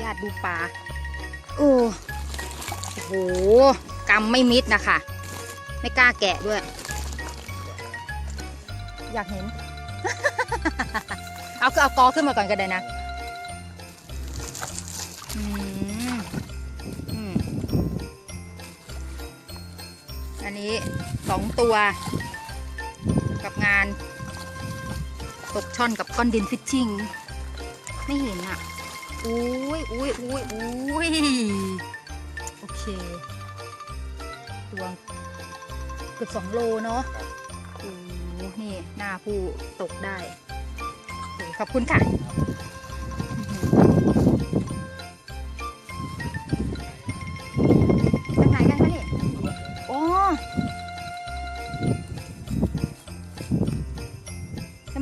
ญาติดูปลาโอ้โหกำไม่มิดนะคะ ไม่กล้าแกะด้วย อยากเห็น เอาคือเอากอขึ้นมาก่อนก็ได้นะอืมอืมอันนี้สองตัว การตกช่อนกับก้อนดินฟิชชิ่งไม่เห็นอะอุ้ยอุ้ยอุ้ยอุ้ยโอเคตัวเกือบสองโลเนาะโอ้นี่หน้าผู้ตกได้ขอบคุณค่ะ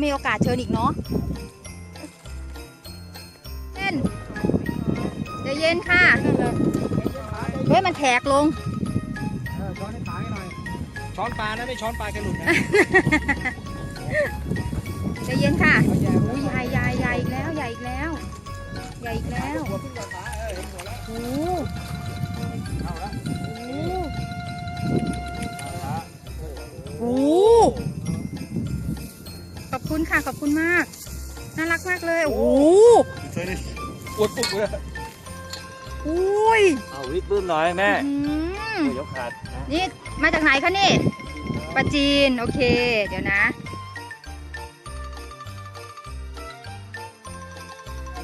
มีโอกาสเชิญอีกเนาะเล่นเดี๋ยวเย็นค่ะ เฮ้ย มันแทกลง เออช้อนให้ปลาให้หน่อย ช้อนปลานะไม่ช้อนปลาแกหลุดนะเดี๋ยวเย็นค่ะอุ้ยใหญ่ใหญ่ใหญ่อีกแล้ว ใหญ่อีกแล้ว ใหญ่อีกแล้วหัวขึ้นก่อนปลาเออเห็นหัวแล้วโอ้ คุณค่ะขอบคุณมาก น่ารักมากเลย โอ้โหเคยได้อวดปุ๊บเลยอุ้ยเอาวิทย์ปื้มหน่อยแม่อื้อหือเดี๋ยวขาดนะนี่มาจากไหนคะนี่ปลาจีน โอเค เดี๋ยวนะ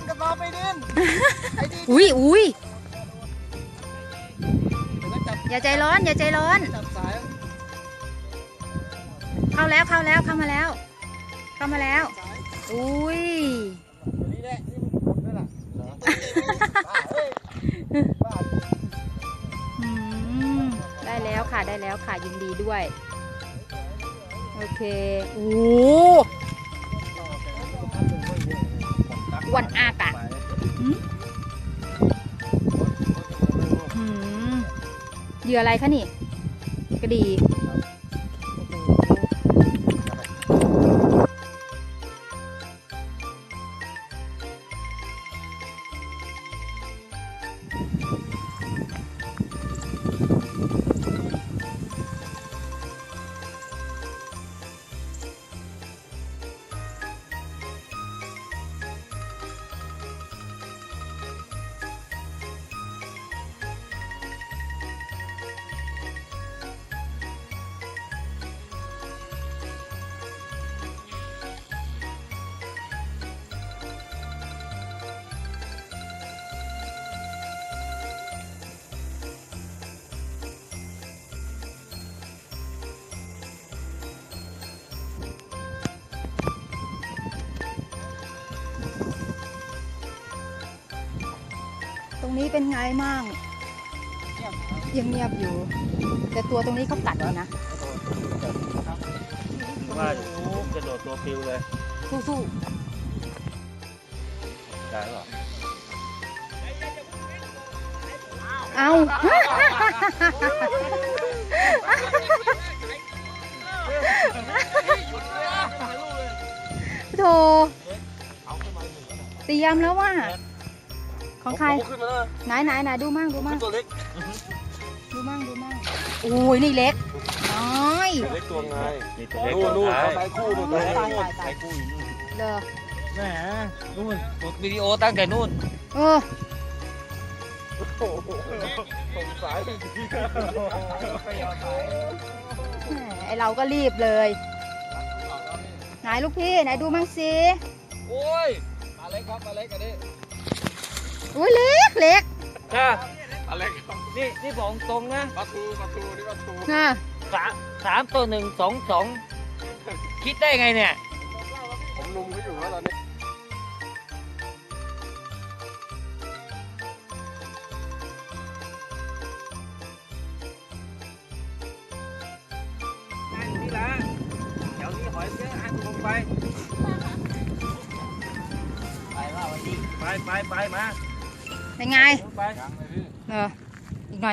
กระสอบไปดินไอ้ดินอุ้ยอุ้ยเดี๋ยวก็จับอย่าใจร้อน อย่าใจร้อน จับสายเข้าแล้วเข้าแล้วเข้ามาแล้ว เข้ามาแล้วสายอุ้ยนี่แหละนี่มันคนนั่นแหละเฮ้ยบ้าอืมได้แล้วค่ะได้แล้วค่ะยินดีด้วย โอเคโอ้อ้วันอากอะหืมหืมเหยื่ออะไรคะนี่ กระดี รงนี้เป็นไงมั่งยังเงียบอยู่ แต่ตัวตรงนี้เขากัดอยู่นะว่าจะโดดตัวปิวเลย สู้ได้หรอๆเอาโถเตรียมแล้วว่า ของใครขึ้นมาเลยไหนไหนไหนดูมั่งดูมั่งตัวเล็กดูมั่งดูมั่งโอ้ยนี่เล็กน้อยเล็กตัวไงมีตัวเล็กนู่นตัวนู่นท้ายสายคู่นู่นตายตายตายสายคู่อยู่นู่นเด้อแหมนู่นกดวิดีโอตั้งแต่นู่นเออโอ้โหส่งสายไปที่ไปเอาสายแหมไอเราก็รีบเลยเไหนลูกพี่ไหนดูมั่งสิโอ้ยปลาเล็กครับปลาเล็กอันนี้ อุ้ยเล็กเล็กค่ะปลาเล็กครับนี่นี่บอกตรงนะปลาทูปลาทูนี่ปลาทูอะสามสามตัวหนึ่งสองสองคิดได้ไงเนี่ย ผมลุมเขาอยู่ว่าตอนนี้นั่งอยู่นี่ละเดี๋ยวนี้หอยเยอะให้ผมลงไป ไปว่าวันนี้ไปไปไปมา เป็นไงลงไป